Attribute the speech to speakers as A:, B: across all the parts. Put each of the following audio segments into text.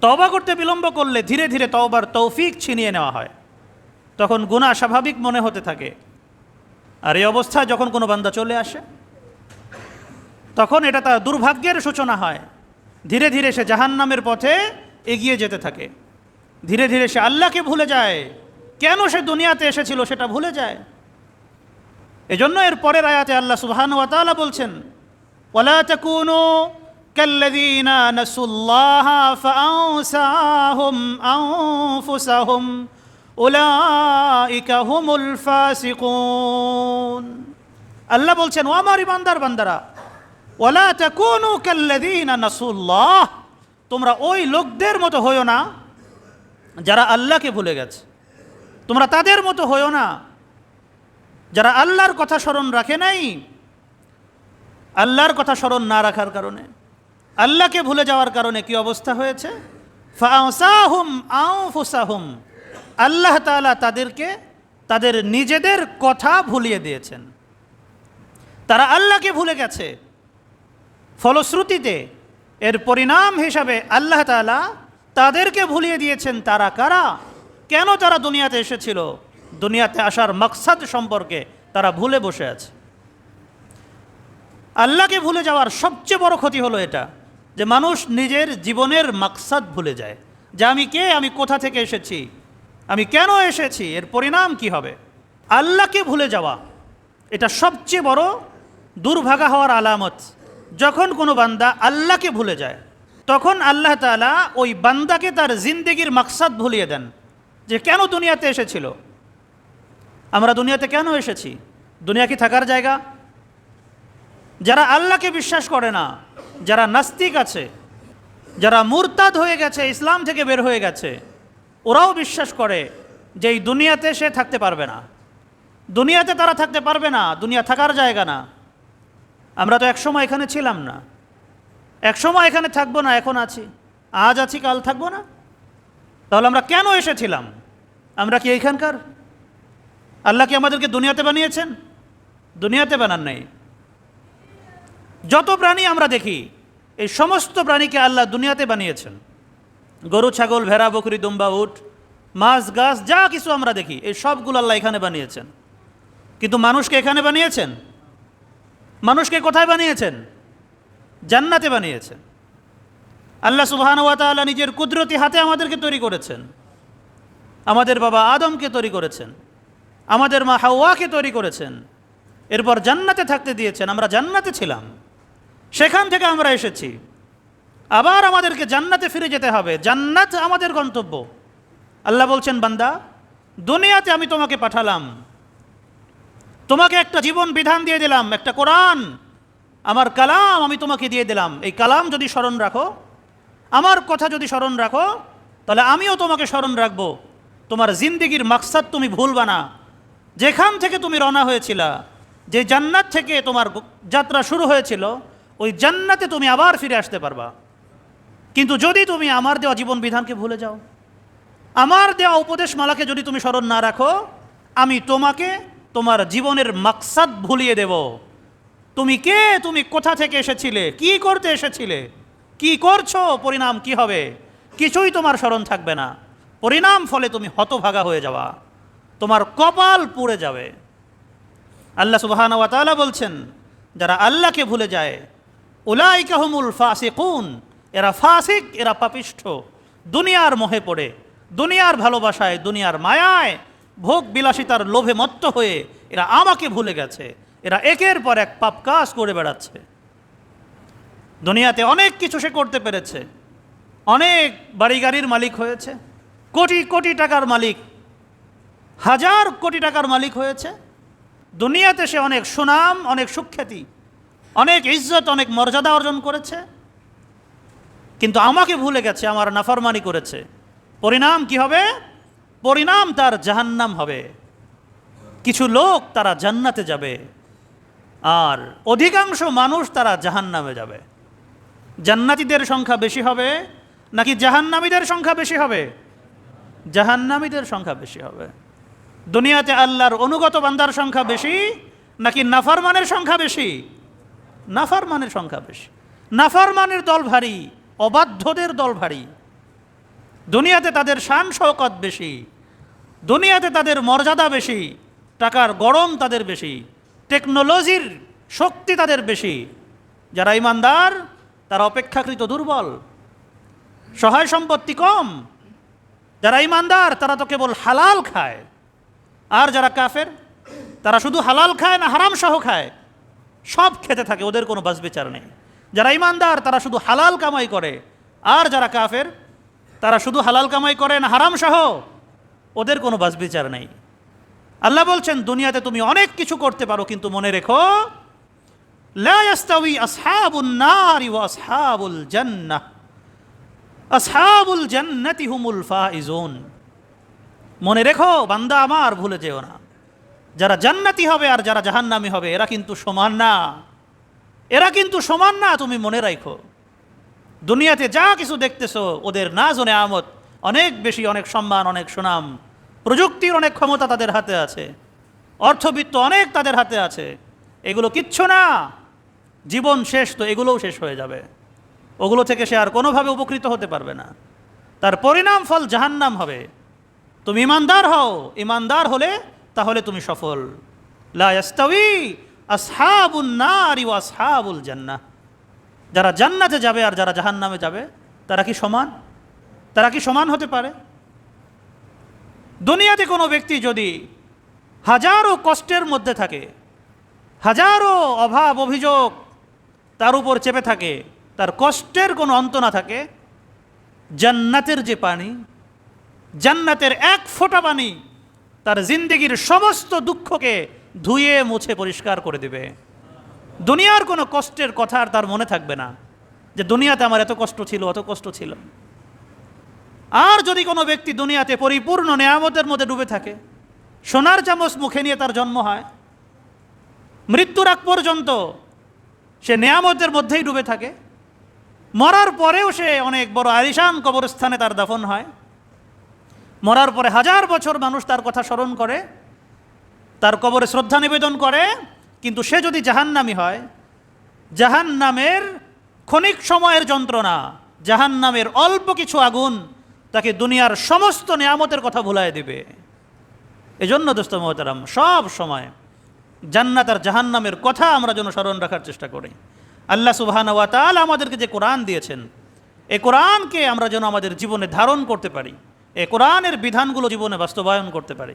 A: তওবা করতে বিলম্ব করলে ধীরে ধীরে তওবার তৌফিক ছিনিয়ে নেওয়া হয়। তখন গুনাহ স্বাভাবিক মনে হতে থাকে। আর এই অবস্থায় যখন কোনো বান্দা চলে আসে, তখন এটা তার দুর্ভাগ্যের সূচনা হয়। ধীরে ধীরে সে জাহান্নামের পথে এগিয়ে যেতে থাকে। ধীরে ধীরে সে আল্লাহকে ভুলে যায়। কেন সে দুনিয়াতে এসেছিল সেটা ভুলে যায়। এজন্য এর পরের আয়াতে আল্লাহ সুবহান ওয়া তাআলা বলছেন, ওয়ালা তাকুনু কাল্লাযীনা নাসুল্লাহ ফাআনসাহুম আনফুসাহুম উলাইকা হুমুল ফাসিকুন আল্লাহ বলছেন ও আমার ইমানদার বান্দারা ওয়ালা তাকুনু কাল্লাযীনা নাসুল্লাহ তোমরা ওই লোকদের মতো হইও না যারা আল্লাহকে ভুলে গেছে। তোমরা তাদের মতো হইও না যারা আল্লাহর কথা স্মরণ রাখে নাই। আল্লাহর কথা স্মরণ না রাখার কারণে। আল্লাহকে ভুলে যাওয়ার কারণে কি অবস্থা হয়েছে? আল্লাহ তাআলা তাদেরকে, তাদের নিজেদের কথা ভুলিয়ে দিয়েছেন। তারা আল্লাহকে ভুলে গেছে। ফলশ্রুতিতে এর পরিণাম হিসাবে আল্লাহ তাআলা তাদেরকে ভুলিয়ে দিয়েছেন তারা কারা? কেন তারা দুনিয়াতে এসেছিল? দুনিয়াতে আসার মকসাদ সম্পর্কে তারা ভুলে বসে আছে। আল্লাহকে ভুলে যাওয়ার সবচেয়ে বড় ক্ষতি হলো এটা। যে মানুষ নিজের জীবনের মাকসাদ ভুলে যায়। যে আমি কে? আমি কোথা থেকে এসেছি? আমি কেন এসেছি? এর পরিণাম কি হবে? আল্লাহকে ভুলে যাওয়া, এটা সবচেয়ে বড় দুর্ভাগা হওয়ার আলামত। যখন কোনো বান্দা আল্লাহকে ভুলে যায়, তখন আল্লাহ তাআলা ওই বান্দাকে তার জিন্দেগির মাকসাদ ভুলিয়ে দেন যে কেন দুনিয়াতে এসেছিল? আমরা দুনিয়াতে কেন এসেছি? দুনিয়া কি থাকার জায়গা? যারা আল্লাহকে বিশ্বাস করে না যারা নাস্তিক আছে, যারা মুরতাদ হয়ে গেছে, ইসলাম থেকে বের হয়ে গেছে, ওরাও বিশ্বাস করে যে এই দুনিয়াতে সে থাকতে পারবে না। দুনিয়াতে তারা থাকতে পারবে না, দুনিয়া থাকার জায়গা না। আমরা তো একসময় এখানে ছিলাম না। একসময় এখানে থাকব না, এখন আছি। আজ আছি, কাল থাকব না। তাহলে আমরা কেন এসেছিলাম? আমরা কি এইখানকার? আল্লাহ কি আমাদেরকে দুনিয়াতে বানিয়েছেন? দুনিয়াতে বানান নাই। যত প্রাণী আমরা দেখি, এই সমস্ত প্রাণীকে আল্লাহ দুনিয়াতে বানিয়েছেন। গরু, ছাগল, ভেড়া, বকরি, দুম্বা, উট, মাছ, গাছ, যা কিছু আমরা দেখি, এই সবগুলো আল্লাহ এখানে বানিয়েছেন। কিন্তু মানুষকে এখানে বানিয়েছেন? মানুষকে কোথায় বানিয়েছেন? জান্নাতে বানিয়েছেন। আল্লাহ সুবহান ওয়া নিজের কুদরতি হাতে আমাদেরকে তৈরি করেছেন। আমাদের বাবা আদমকে তৈরি করেছেন। আমাদের মা হাওয়াকে তৈরি করেছেন। এরপর জান্নাতে থাকতে দিয়েছেন। আমরা জান্নাতে ছিলাম। সেখান থেকে আমরা এসেছি। আবার আমাদেরকে জান্নাতে ফিরে যেতে হবে। জান্নাত আমাদের গন্তব্য। আল্লাহ বলছেন, বান্দা, দুনিয়াতে আমি তোমাকে পাঠালাম। তোমাকে একটা জীবন বিধান দিয়ে দিলাম, একটা কোরআন। আমার কালাম আমি তোমাকে দিয়ে দিলাম। এই কালাম যদি স্মরণ রাখো, আমার কথা যদি স্মরণ রাখো, তাহলে আমিও তোমাকে স্মরণ রাখব। তোমার জিন্দিগির মাকসাদ তুমি ভুলবা না। যেখান থেকে তুমি রওনা হয়েছিলা, যে জান্নাত থেকে তোমার যাত্রা শুরু হয়েছিল ওই জান্নাতে তুমি আবার ফিরে আসতে পারবা। কিন্তু যদি তুমি আমার দেওয়া জীবন বিধানকে ভুলে যাও, আমার দেওয়া উপদেশ মালাকে যদি তুমি স্মরণ না রাখো, আমি তোমাকে তোমার জীবনের মাকসাদ ভুলিয়ে দেব। তুমি কে? তুমি কোথা থেকে এসেছিলে? কি করতে এসেছিলে? কি করছ? পরিণাম কি হবে? কিছুই তোমার স্মরণ থাকবে না। পরিণাম ফলে তুমি হতভাগা হয়ে যাওয়া তোমার কপাল পুড়ে যাবে। আল্লাহ সুবহান ওয়া তাআলা বলছেন, যারা আল্লাহকে ভুলে যায় হুমুল ফাসিকুন। এরা ফাসিক, এরা পাপিষ্ঠ। দুনিয়ার মোহে পড়ে, দুনিয়ার ভালোবাসায়, দুনিয়ার মায়ায় ভোগ বিলাসিতার লোভে মত্ত হয়ে এরা আমাকে ভুলে গেছে। এরা একের পর এক পাপ কাজ করে বেড়াচ্ছে। দুনিয়াতে অনেক কিছু সে করতে পেরেছে। অনেক বাড়ি গাড়ির মালিক হয়েছে। কোটি কোটি টাকার মালিক, হাজার কোটি টাকার মালিক হয়েছে। দুনিয়াতে সে অনেক সুনাম, অনেক সুখ্যাতি অনেক ইজ্জত, অনেক মর্যাদা অর্জন করেছে। কিন্তু আমাকে ভুলে গেছে, আমার নাফরমানি করেছে। পরিণাম কি হবে? পরিণাম তার জাহান্নাম হবে। কিছু লোক তারা জান্নাতে যাবে, আর অধিকাংশ মানুষ তারা জাহান্নামে যাবে। জান্নাতীদের সংখ্যা বেশি হবে, নাকি জাহান্নামীদের সংখ্যা বেশি হবে? জাহান্নামীদের সংখ্যা বেশি হবে। দুনিয়াতে আল্লাহর অনুগত বান্দার সংখ্যা বেশি, নাকি নাফারমানের সংখ্যা বেশি? নাফারমানের সংখ্যা বেশি। নাফারমানের দল ভারী, অবাধ্যদের দল ভারী। দুনিয়াতে তাদের শান শওকত বেশি, দুনিয়াতে তাদের মর্যাদা বেশি, টাকার গরম তাদের বেশি, টেকনোলজির শক্তি তাদের বেশি। যারা ইমানদার, তারা অপেক্ষাকৃত দুর্বল। সহায় সম্পত্তি কম। যারা ইমানদার, তারা তো কেবল হালাল খায়। আর যারা কাফের, তারা শুধু হালাল খায় না, হারাম সহ খায়। সব খেতে থাকে, ওদের কোনো বাস বিচার নেই। যারা ইমানদার, তারা শুধু হালাল কামাই করে। আর যারা কাফের, তারা শুধু হালাল কামাই করে না, হারাম সহ ওদের কোনো বাস বিচার নেই। আল্লাহ বলছেন, দুনিয়াতে তুমি অনেক কিছু করতে পারো, কিন্তু মনে রেখো জান্নাতি হুমুল ফাইজুন। মনে রেখো, বান্দা আমার, ভুলে যেও না। যারা জান্নাতি হবে আর যারা জাহান্নামি হবে, এরা কিন্তু সমান না। এরা কিন্তু সমান না, তুমি মনে রাখো দুনিয়াতে যা কিছু দেখতেছো, ওদের না জনে আমত অনেক বেশি, অনেক সম্মান, অনেক সুনাম। প্রযুক্তির অনেক ক্ষমতা তাদের হাতে আছে। অর্থবিত্ত অনেক তাদের হাতে আছে। এগুলো কিচ্ছু না। জীবন শেষ তো এগুলোও শেষ হয়ে যাবে। ওগুলো থেকে সে আর কোনোভাবে উপকৃত হতে পারবে না। তার পরিণাম ফল জাহান্নাম হবে। তুমি ইমানদার হও। ইমানদার হলে তাহলে তুমি সফল। লা ইয়াস্তাউই আসহাবুন নারি ওয়া আসহাবুল জান্নাহ। যারা জান্নাতে যাবে আর যারা জাহান্নামে যাবে, তারা কি সমান? তারা কি সমান হতে পারে? দুনিয়াতে কোনো ব্যক্তি যদি হাজারো কষ্টের মধ্যে থাকে, হাজারো অভাব অভিযোগ তার উপর চেপে থাকে, তার কষ্টের কোনো অন্ত না থাকে, জান্নাতের যে পানি, জান্নাতের এক ফোঁটা পানি তার জিন্দগির সমস্ত দুঃখকে ধুয়ে মুছে পরিষ্কার করে দেবে। দুনিয়ার কোনো কষ্টের কথা আর তার মনে থাকবে না যে দুনিয়াতে আমার এত কষ্ট ছিল, অত কষ্ট ছিল। আর যদি কোনো ব্যক্তি দুনিয়াতে পরিপূর্ণ নেয়ামতের মধ্যে ডুবে থাকে, সোনার চামচ মুখে নিয়ে তার জন্ম হয়, মৃত্যুর আগ পর্যন্ত সে নেয়ামতের মধ্যেই ডুবে থাকে, মরার পরেও সে অনেক বড় আলিশান কবরস্থানে তার দাফন হয় মরার পরে হাজার বছর মানুষ তার কথা স্মরণ করে, তার কবরে শ্রদ্ধা নিবেদন করে, কিন্তু সে যদি জাহান্নামি হয়, জাহান্নামের ক্ষণিক সময়ের যন্ত্রণা, জাহান্নামের অল্প কিছু আগুন তাকে দুনিয়ার সমস্ত নিয়ামতের কথা ভুলায় দেবে। এজন্য দোস্ত মহতারাম, সব সময় জান্নাত আর জাহান্নামের কথা আমরা যেন স্মরণ রাখার চেষ্টা করি। আল্লাহ সুবহান ওয়া তাআলা আমাদেরকে যে কোরআন দিয়েছেন এই কোরআনকে আমরা যেন আমাদের জীবনে ধারণ করতে পারি। এই কোরআনের বিধানগুলো জীবনে বাস্তবায়ন করতে পারি।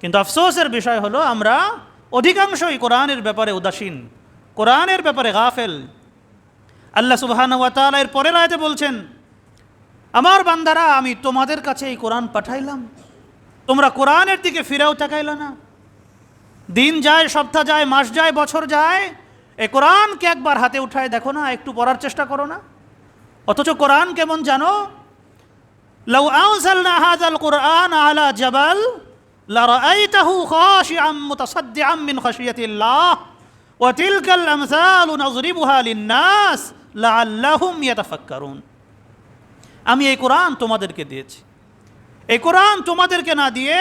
A: কিন্তু আফসোসের বিষয় হলো, আমরা অধিকাংশই কোরআনের ব্যাপারে উদাসীন, কোরআনের ব্যাপারে গাফেল। আল্লাহ সুবহান ওয়া তাআলা এর পরের আয়াতে বলছেন, আমার বান্দারা, আমি তোমাদের কাছে এই কোরআন পাঠাইলাম। তোমরা কোরআনের দিকে ফিরেও তাকাইলা না। দিন যায়, সপ্তাহ যায়, মাস যায়, বছর যায়, এ কোরআনকে একবার হাতে উঠায় দেখো না, একটু পড়ার চেষ্টা করো না। অথচ কোরআন কেমন জানো لو أنزلنا هذا القرآن على جبل لرأيته خاشعا متصدعا من خشية الله وتلك الأمثال نضربها للناس لعلهم يتفكرون আমি এই কোরআন তোমাদেরকে দিয়েছি এই কোরআন তোমাদেরকে না দিয়ে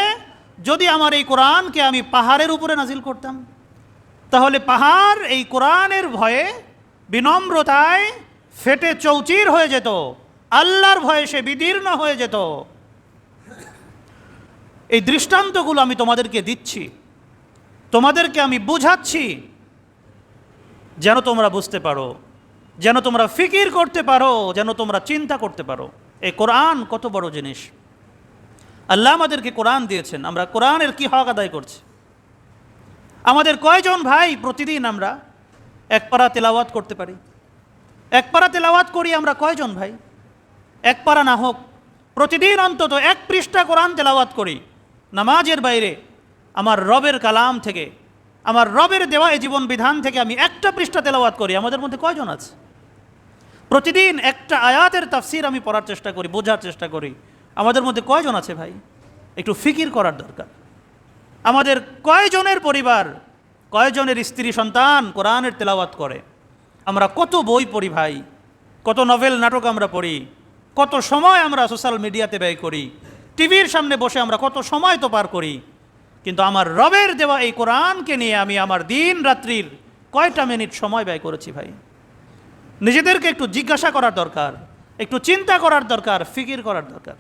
A: যদি আমার এই কোরআনকে আমি পাহাড়ের উপরে নাজিল করতাম তাহলে পাহাড় এই কোরআনের ভয়ে বিনম্রতায় ফেটে চৌচির হয়ে যেত আল্লাহর ভয়ে সে বিদীর্ণ হয়ে যেত। এই দৃষ্টান্তগুলো আমি তোমাদেরকে দিচ্ছি। তোমাদেরকে আমি বুঝাচ্ছি। যেন তোমরা বুঝতে পারো। যেন তোমরা ফিকির করতে পারো। যেন তোমরা চিন্তা করতে পারো। এই কোরআন কত বড় জিনিস। আল্লাহ আমাদেরকে কোরআন দিয়েছেন। আমরা কোরআনের কি হক আদায় করছি? আমাদের কয়জন ভাই প্রতিদিন আমরা এক পারা তেলাওয়াত করতে পারি? এক পারা তেলাওয়াত করি আমরা কয়জন ভাই? এক পারা না হোক, প্রতিদিন অন্তত এক পৃষ্ঠা কোরআন তেলাওয়াত করি, নামাজের বাইরে, আমার রবের কালাম থেকে, আমার রবের দেওয়া এই জীবন বিধান থেকে আমি একটা পৃষ্ঠা তেলাওয়াত করি। আমাদের মধ্যে কয়জন আছে? প্রতিদিন একটা আয়াতের তাফসির আমি পড়ার চেষ্টা করি, বোঝার চেষ্টা করি। আমাদের মধ্যে কয়জন আছে ভাই? একটু ফিকির করার দরকার। আমাদের কয়জনের পরিবার, কয়জনের স্ত্রী সন্তান কোরআনের তেলাওয়াত করে? আমরা কত বই পড়ি ভাই? কত নভেল নাটক আমরা পড়ি? কত সময় আমরা সোশ্যাল মিডিয়াতে ব্যয় করি? টিভির সামনে বসে আমরা কত সময় তো পার করি? কিন্তু আমার রবের দেওয়া এই কোরআনকে নিয়ে আমি আমার দিন রাত্রির কয়টা মিনিট সময় ব্যয় করেছি ভাই? নিজেদেরকে একটু জিজ্ঞাসা করার দরকার, একটু চিন্তা করার দরকার, ফিকির করার দরকার।